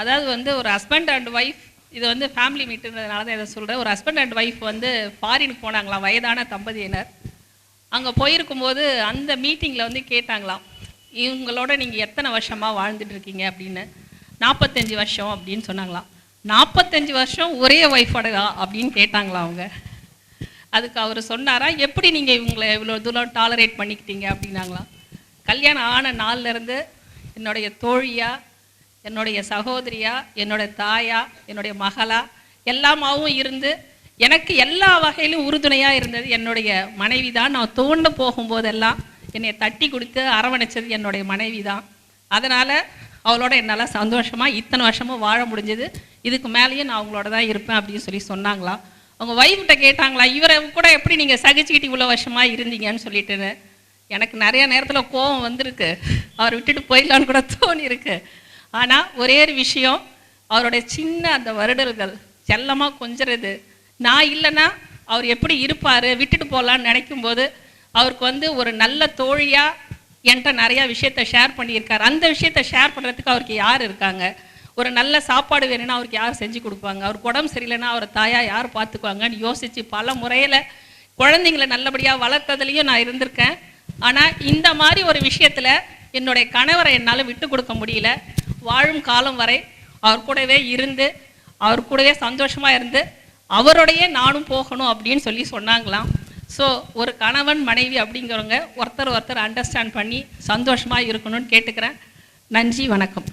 அதாவது வந்து ஒரு ஹஸ்பண்ட் அண்ட் ஒய்ஃப் இது வந்து ஃபேமிலி மீட்டுன்றதுனால தான் இதை சொல்கிறேன் ஒரு ஹஸ்பண்ட் அண்ட் ஒய்ஃப் வந்து ஃபாரினுக்கு போனாங்களாம் வயதான தம்பதியினர். அங்கே போயிருக்கும்போது அந்த மீட்டிங்கில் வந்து கேட்டாங்களாம் இவங்களோட நீங்கள் எத்தனை வருஷமாக வாழ்ந்துட்டு இருக்கீங்க அப்படின்னு. நாற்பத்தஞ்சு வருஷம் அப்படின்னு சொன்னாங்களாம். நாற்பத்தஞ்சு வருஷம் ஒரே ஒய்ஃபோட அப்படின்னு கேட்டாங்களாம் அவங்க. அதுக்கு அவர் சொன்னாரா எப்படி நீங்கள் இவங்களை இவ்வளோ தூரம் டாலரேட் பண்ணிக்கிட்டீங்க? அப்படின்னாங்களாம். கல்யாணம் ஆன நாள்ல இருந்து என்னுடைய தோழியாக என்னுடைய சகோதரியா என்னுடைய தாயா என்னுடைய மகளா எல்லாமாவும் இருந்து எனக்கு எல்லா வகையிலும் உறுதுணையாக இருந்தது. என்னுடைய மனைவி தான் நான் தோண்ட போகும்போதெல்லாம் என்னை தட்டி கொடுத்து அரவணைச்சது என்னுடைய மனைவி தான் அதனால் அவளோட என்னால் சந்தோஷமாக இத்தனை வருஷமும் வாழ முடிஞ்சது. இதுக்கு மேலேயும் நான் அவங்களோட தான் இருப்பேன் அப்படின்னு சொல்லி சொன்னாங்களாம் அவங்க வைஃப்கிட்ட கேட்டாங்களா இவரை கூட எப்படி நீங்கள் சகிச்சுக்கிட்டு இவ்வளோ வருஷமாக இருந்தீங்கன்னு சொல்லிட்டுன்னு? எனக்கு நிறையா நேரத்தில் கோபம் வந்திருக்கு. அவர் விட்டுட்டு போயிடலான்னு கூட தோணி இருக்குது ஆனால் ஒரே ஒரு விஷயம் அவருடைய சின்ன அந்த வருடல்கள் செல்லமாக கொஞ்சிறது. நான் இல்லைன்னா அவர் எப்படி இருப்பார் விட்டுட்டு போகலான்னு நினைக்கும் போது அவருக்கு வந்து ஒரு நல்ல தோழியாக என்கிட்ட நிறையா விஷயத்த ஷேர் பண்ணியிருக்காரு. அந்த விஷயத்த ஷேர் பண்ணுறதுக்கு அவருக்கு யார் இருக்காங்க? ஒரு நல்ல சாப்பாடு வேணும்னா அவருக்கு யார் செஞ்சு கொடுப்பாங்க? அவருக்கு உடம்பு சரியில்லைன்னா அவர் தாயா யார் பார்த்துக்குவாங்கன்னு யோசித்து பல முறையில் குழந்தைங்களை நல்லபடியாக வளர்த்ததுலேயும் நான் இருந்திருக்கேன். ஆனால் இந்த மாதிரி ஒரு விஷயத்தில் என்னுடைய கணவரை என்னால் விட்டு கொடுக்க முடியல. வாழும் காலம் வரை அவர் கூடவே இருந்து அவர் கூடவே சந்தோஷமாக இருந்து அவருடையே நானும் போகணும் அப்படின்னு சொல்லி சொன்னாங்களாம். ஸோ ஒரு கணவன் மனைவி அப்படிங்கிறவங்க ஒருத்தர் ஒருத்தர் அண்டர்ஸ்டாண்ட் பண்ணி சந்தோஷமாக இருக்கணும்னு கேட்டுக்கிறேன். நன்றி வணக்கம்.